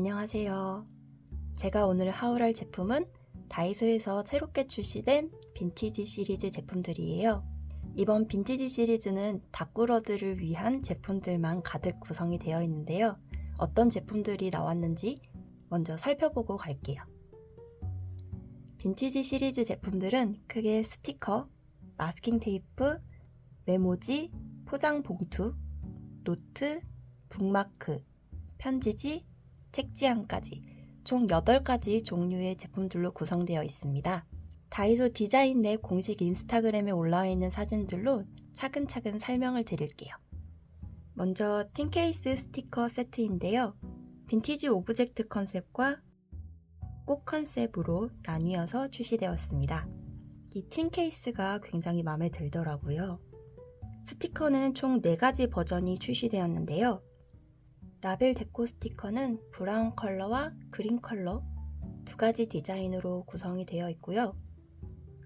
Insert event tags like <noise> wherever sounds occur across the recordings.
안녕하세요. 제가 오늘 하울할 제품은 다이소에서 새롭게 출시된 빈티지 시리즈 제품들이에요. 이번 빈티지 시리즈는 다꾸러들을 위한 제품들만 가득 구성이 되어 있는데요. 어떤 제품들이 나왔는지 먼저 살펴보고 갈게요. 빈티지 시리즈 제품들은 크게 스티커, 마스킹 테이프, 메모지, 포장 봉투, 노트, 북마크, 편지지, 책지함까지 총 8가지 종류의 제품들로 구성되어 있습니다. 다이소 디자인 내 공식 인스타그램에 올라와 있는 사진들로 차근차근 설명을 드릴게요. 먼저 틴케이스 스티커 세트인데요. 빈티지 오브젝트 컨셉과 꽃 컨셉으로 나뉘어서 출시되었습니다. 이 틴케이스가 굉장히 마음에 들더라고요. 스티커는 총 4가지 버전이 출시되었는데요. 라벨 데코 스티커는 브라운 컬러와 그린 컬러 두 가지 디자인으로 구성이 되어 있고요.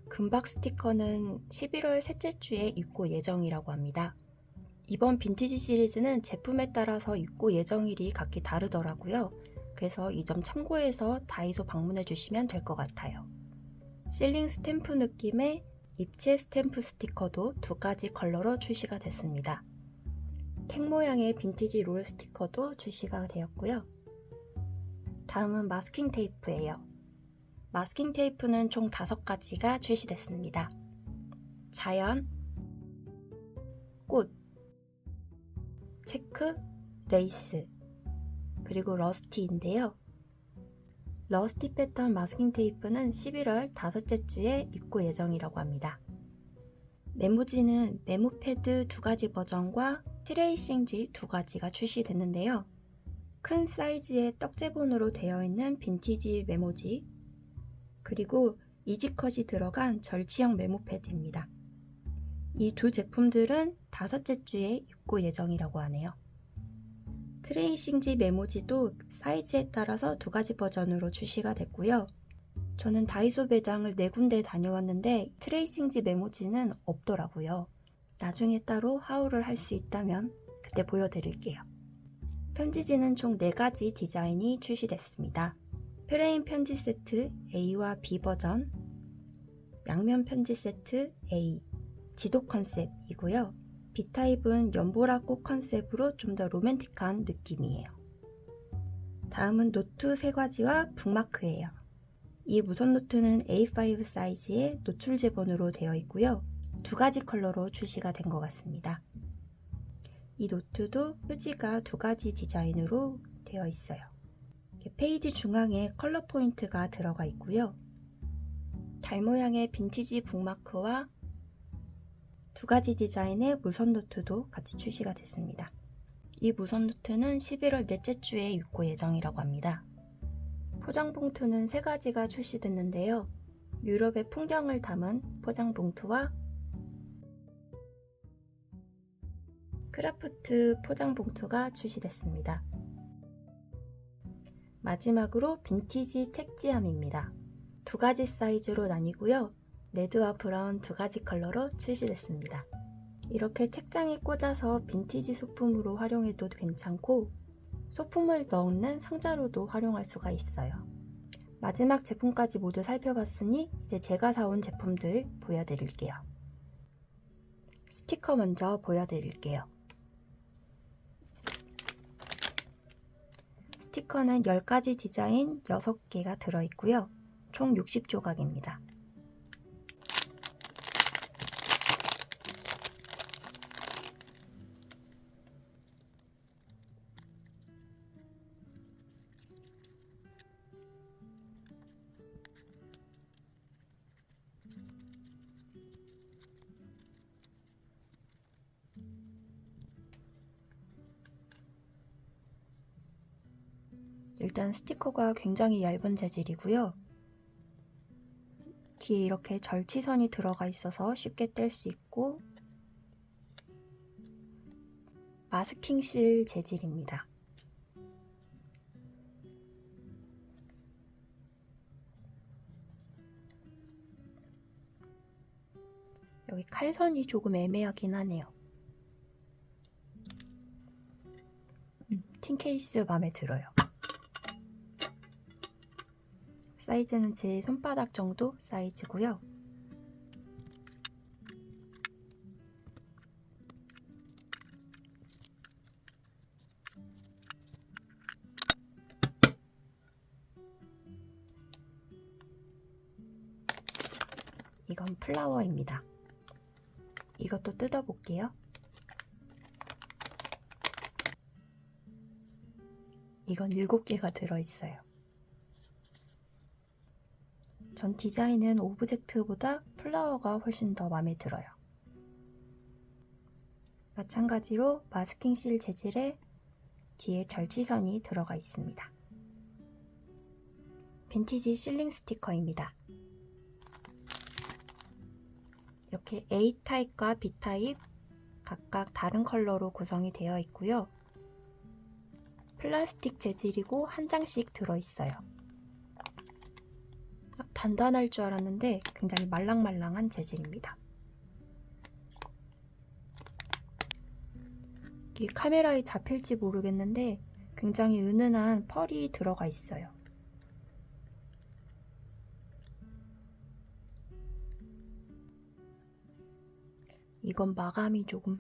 금박 스티커는 11월 셋째 주에 입고 예정이라고 합니다. 이번 빈티지 시리즈는 제품에 따라서 입고 예정일이 각기 다르더라고요. 그래서 이 점 참고해서 다이소 방문해 주시면 될 것 같아요. 실링 스탬프 느낌의 입체 스탬프 스티커도 두 가지 컬러로 출시가 됐습니다. 택 모양의 빈티지 롤 스티커도 출시가 되었고요. 다음은 마스킹 테이프예요. 마스킹 테이프는 총 5가지가 출시됐습니다. 자연, 꽃, 체크, 레이스, 그리고 러스티인데요. 러스티 패턴 마스킹 테이프는 11월 다섯째 주에 입고 예정이라고 합니다. 메모지는 메모 패드 두 가지 버전과 트레이싱지 두 가지가 출시됐는데요. 큰 사이즈의 떡제본으로 되어 있는 빈티지 메모지, 그리고 이지컷이 들어간 절취형 메모 패드입니다. 이 두 제품들은 다섯째 주에 입고 예정이라고 하네요. 트레이싱지 메모지도 사이즈에 따라서 두 가지 버전으로 출시가 됐고요. 저는 다이소 매장을 네 군데 다녀왔는데 트레이싱지 메모지는 없더라고요. 나중에 따로 하울을 할 수 있다면 그때 보여드릴게요. 편지지는 총 4가지 디자인이 출시됐습니다. 프레임 편지 세트 A와 B 버전, 양면 편지 세트 A, 지도 컨셉이고요. B타입은 연보라 꽃 컨셉으로 좀 더 로맨틱한 느낌이에요. 다음은 노트 3가지와 북마크예요. 이 무선 노트는 A5 사이즈의 노출 제본으로 되어 있고요. 두 가지 컬러로 출시가 된 것 같습니다. 이 노트도 표지가 두 가지 디자인으로 되어 있어요. 페이지 중앙에 컬러 포인트가 들어가 있고요. 잘 모양의 빈티지 북마크와 두 가지 디자인의 무선 노트도 같이 출시가 됐습니다. 이 무선 노트는 11월 넷째 주에 입고 예정이라고 합니다. 포장 봉투는 세 가지가 출시됐는데요. 유럽의 풍경을 담은 포장 봉투와 크라프트 포장 봉투가 출시됐습니다. 마지막으로 빈티지 책지함입니다. 두 가지 사이즈로 나뉘고요. 레드와 브라운 두 가지 컬러로 출시됐습니다. 이렇게 책장에 꽂아서 빈티지 소품으로 활용해도 괜찮고 소품을 넣는 상자로도 활용할 수가 있어요. 마지막 제품까지 모두 살펴봤으니 이제 제가 사온 제품들 보여드릴게요. 스티커 먼저 보여드릴게요. 스티커는 10가지 디자인 6개가 들어있고요. 총 60조각입니다. 일단 스티커가 굉장히 얇은 재질이고요. 뒤에 이렇게 절취선이 들어가 있어서 쉽게 뗄 수 있고 마스킹 실 재질입니다. 여기 칼선이 조금 애매하긴 하네요. 음, 틴 케이스 마음에 들어요. 사이즈는 제 손바닥 정도 사이즈고요. 이건 플라워입니다. 이것도 뜯어볼게요. 이건 7개가 들어있어요. 전 디자인은 오브젝트보다 플라워가 훨씬 더 마음에 들어요. 마찬가지로 마스킹 실 재질에 뒤에 절취선이 들어가 있습니다. 빈티지 실링 스티커입니다. 이렇게 A타입과 B타입 각각 다른 컬러로 구성이 되어 있고요. 플라스틱 재질이고 한 장씩 들어있어요. 단단할 줄 알았는데 굉장히 말랑말랑한 재질입니다. 이 카메라에 잡힐지 모르겠는데 굉장히 은은한 펄이 들어가 있어요. 이건 마감이 조금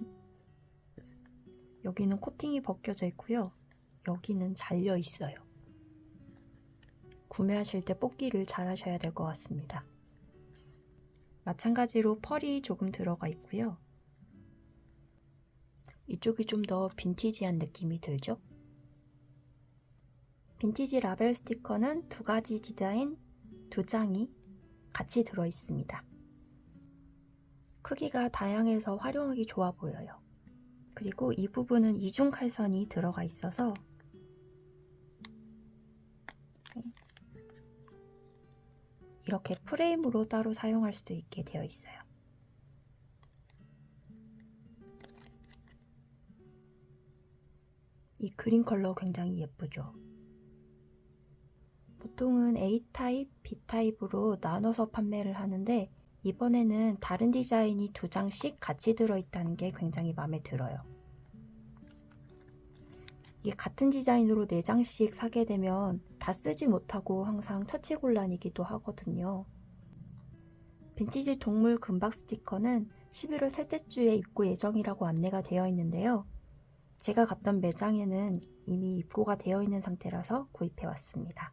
여기는 코팅이 벗겨져 있고요. 여기는 잘려 있어요. 구매하실 때 뽑기를 잘 하셔야 될 것 같습니다. 마찬가지로 펄이 조금 들어가 있고요. 이쪽이 좀 더 빈티지한 느낌이 들죠? 빈티지 라벨 스티커는 두 가지 디자인 두 장이 같이 들어 있습니다. 크기가 다양해서 활용하기 좋아 보여요. 그리고 이 부분은 이중 칼선이 들어가 있어서 이렇게 프레임으로 따로 사용할 수도 있게 되어 있어요. 이 그린 컬러 굉장히 예쁘죠? 보통은 A타입, B타입으로 나눠서 판매를 하는데 이번에는 다른 디자인이 두 장씩 같이 들어있다는 게 굉장히 마음에 들어요. 이게 같은 디자인으로 4장씩 사게 되면 다 쓰지 못하고 항상 처치곤란이기도 하거든요. 빈티지 동물 금박 스티커는 11월 셋째 주에 입고 예정이라고 안내가 되어 있는데요. 제가 갔던 매장에는 이미 입고가 되어 있는 상태라서 구입해 왔습니다.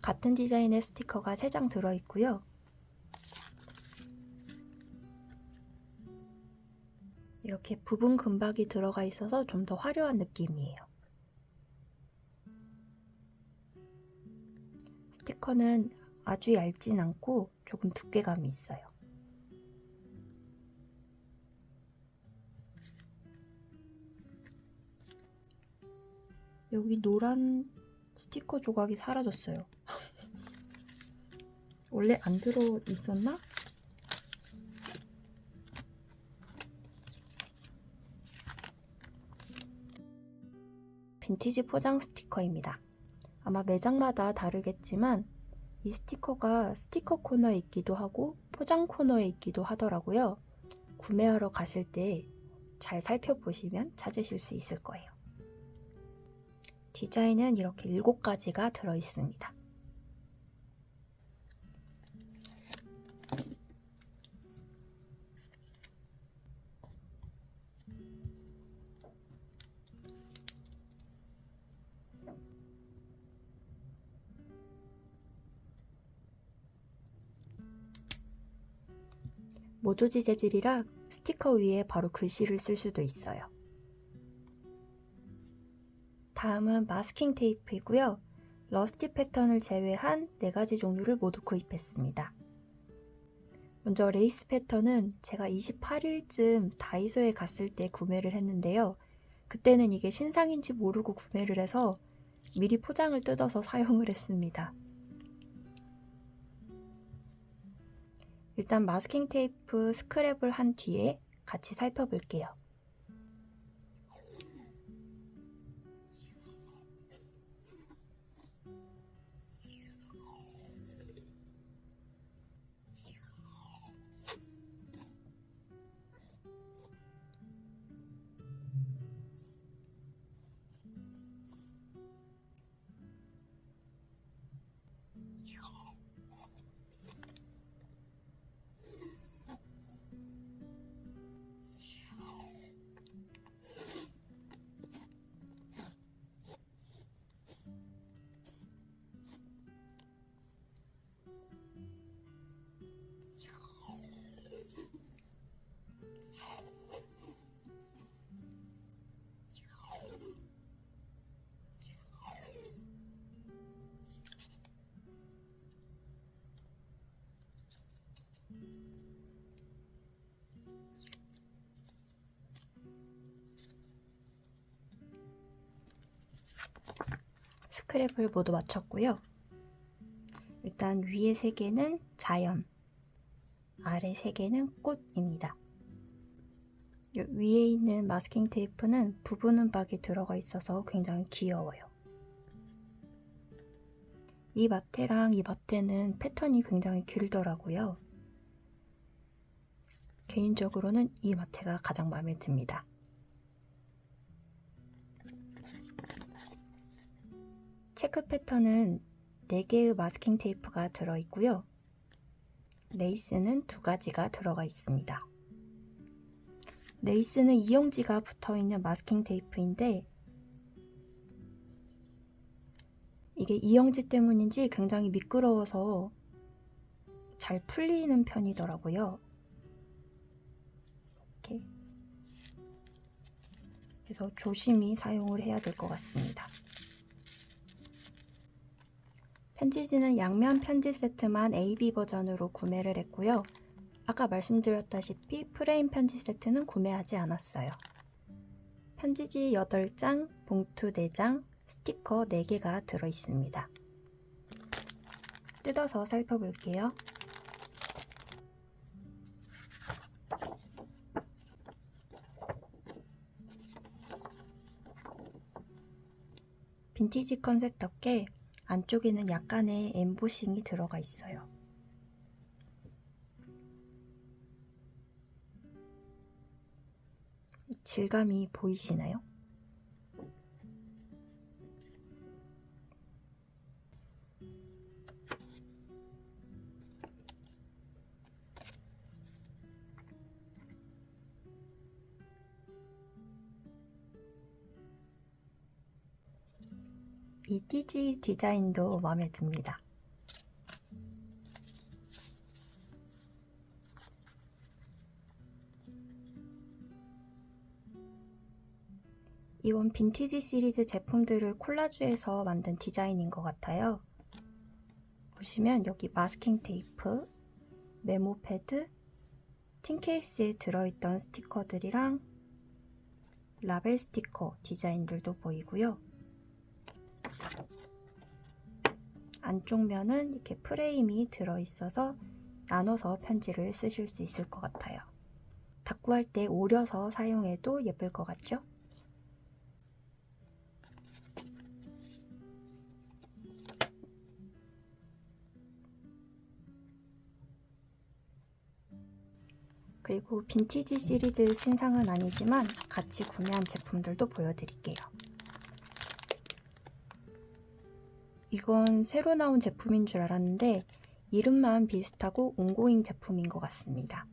같은 디자인의 스티커가 3장 들어 있고요. 이렇게 부분 금박이 들어가 있어서 좀 더 화려한 느낌이에요. 스티커는 아주 얇진 않고 조금 두께감이 있어요. 여기 노란 스티커 조각이 사라졌어요. <laughs> 원래 안 들어 있었나? 빈티지 포장 스티커입니다. 아마 매장마다 다르겠지만 이 스티커가 스티커 코너에 있기도 하고 포장 코너에 있기도 하더라고요. 구매하러 가실 때 잘 살펴보시면 찾으실 수 있을 거예요. 디자인은 이렇게 7가지가 들어있습니다. 모조지 재질이라 스티커 위에 바로 글씨를 쓸 수도 있어요. 다음은 마스킹 테이프이고요. 러스티 패턴을 제외한 4가지 종류를 모두 구입했습니다. 먼저 레이스 패턴은 제가 28일쯤 다이소에 갔을 때 구매를 했는데요. 그때는 이게 신상인지 모르고 구매를 해서 미리 포장을 뜯어서 사용을 했습니다. 일단 마스킹 테이프 스크랩을 한 뒤에 같이 살펴볼게요. 스크랩을 모두 맞췄고요. 일단 위에 세 개는 자연, 아래 세 개는 꽃입니다. 요 위에 있는 마스킹 테이프는 부분 음박이 들어가 있어서 굉장히 귀여워요. 이 마테랑 이 마테는 패턴이 굉장히 길더라고요. 개인적으로는 이 마테가 가장 마음에 듭니다. 체크 패턴은 4개의 마스킹 테이프가 들어있고요. 레이스는 두 가지가 들어가 있습니다. 레이스는 이용지가 붙어있는 마스킹 테이프인데 이게 이용지 때문인지 굉장히 미끄러워서 잘 풀리는 편이더라고요. 이렇게. 그래서 조심히 사용을 해야 될 것 같습니다. 편지지는 양면 편지 세트만 AB 버전으로 구매를 했고요. 아까 말씀드렸다시피 프레임 편지 세트는 구매하지 않았어요. 편지지 8장, 봉투 4장, 스티커 4개가 들어 있습니다. 뜯어서 살펴볼게요. 빈티지 컨셉답게 안쪽에는 약간의 엠보싱이 들어가 있어요. 질감이 보이시나요? 이 띠지 디자인도 마음에 듭니다. 이번 빈티지 시리즈 제품들을 콜라주해서 만든 디자인인 것 같아요. 보시면 여기 마스킹 테이프, 메모 패드, 틴 케이스에 들어있던 스티커들이랑 라벨 스티커 디자인들도 보이고요. 안쪽 면은 이렇게 프레임이 들어있어서 나눠서 편지를 쓰실 수 있을 것 같아요. 닦구할 때 오려서 사용해도 예쁠 것 같죠? 그리고 빈티지 시리즈 신상은 아니지만 같이 구매한 제품들도 보여드릴게요. 이건 새로 나온 제품인 줄 알았는데 이름만 비슷하고 온고잉 제품인 것 같습니다.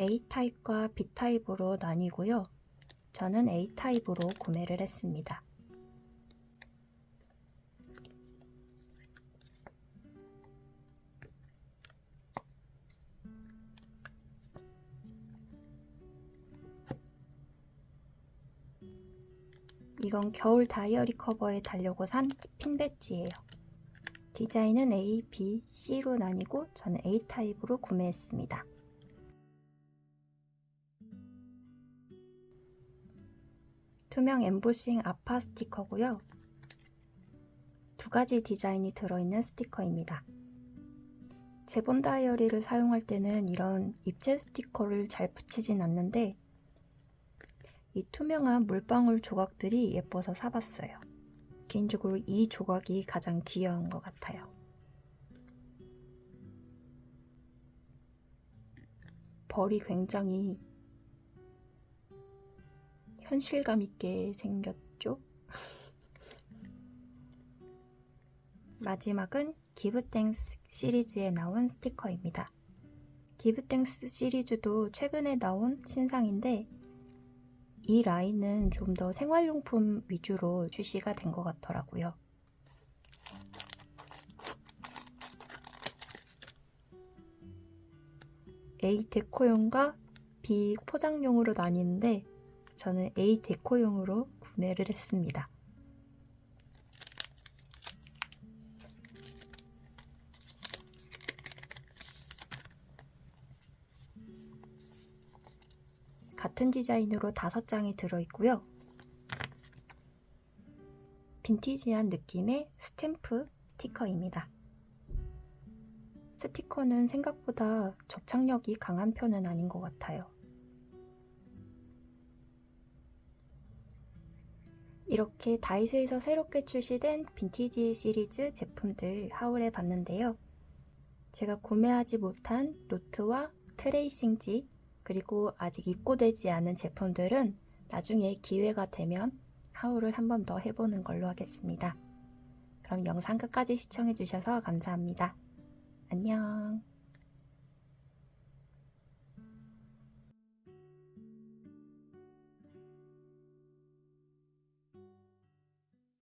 A타입과 B타입으로 나뉘고요. 저는 A타입으로 구매를 했습니다. 이건 겨울 다이어리 커버에 달려고 산 핀 배지예요. 디자인은 A, B, C로 나뉘고 저는 A 타입으로 구매했습니다. 투명 엠보싱 아파 스티커고요. 두 가지 디자인이 들어있는 스티커입니다. 제본 다이어리를 사용할 때는 이런 입체 스티커를 잘 붙이진 않는데 이 투명한 물방울 조각들이 예뻐서 사봤어요. 개인적으로 이 조각이 가장 귀여운 것 같아요. 벌이 굉장히 현실감 있게 생겼죠? <laughs> 마지막은 기브땡스 시리즈에 나온 스티커입니다. 기브땡스 시리즈도 최근에 나온 신상인데 이 라인은 좀 더 생활용품 위주로 출시가 된 것 같더라고요. A 데코용과 B 포장용으로 나뉘는데 저는 A 데코용으로 구매를 했습니다. 같은 디자인으로 다섯 장이 들어있고요. 빈티지한 느낌의 스탬프 스티커입니다. 스티커는 생각보다 접착력이 강한 편은 아닌 것 같아요. 이렇게 다이소에서 새롭게 출시된 빈티지 시리즈 제품들 하울해 봤는데요. 제가 구매하지 못한 노트와 트레이싱지 그리고 아직 입고되지 않은 제품들은 나중에 기회가 되면 하울을 한 번 더 해보는 걸로 하겠습니다. 그럼 영상 끝까지 시청해주셔서 감사합니다. 안녕.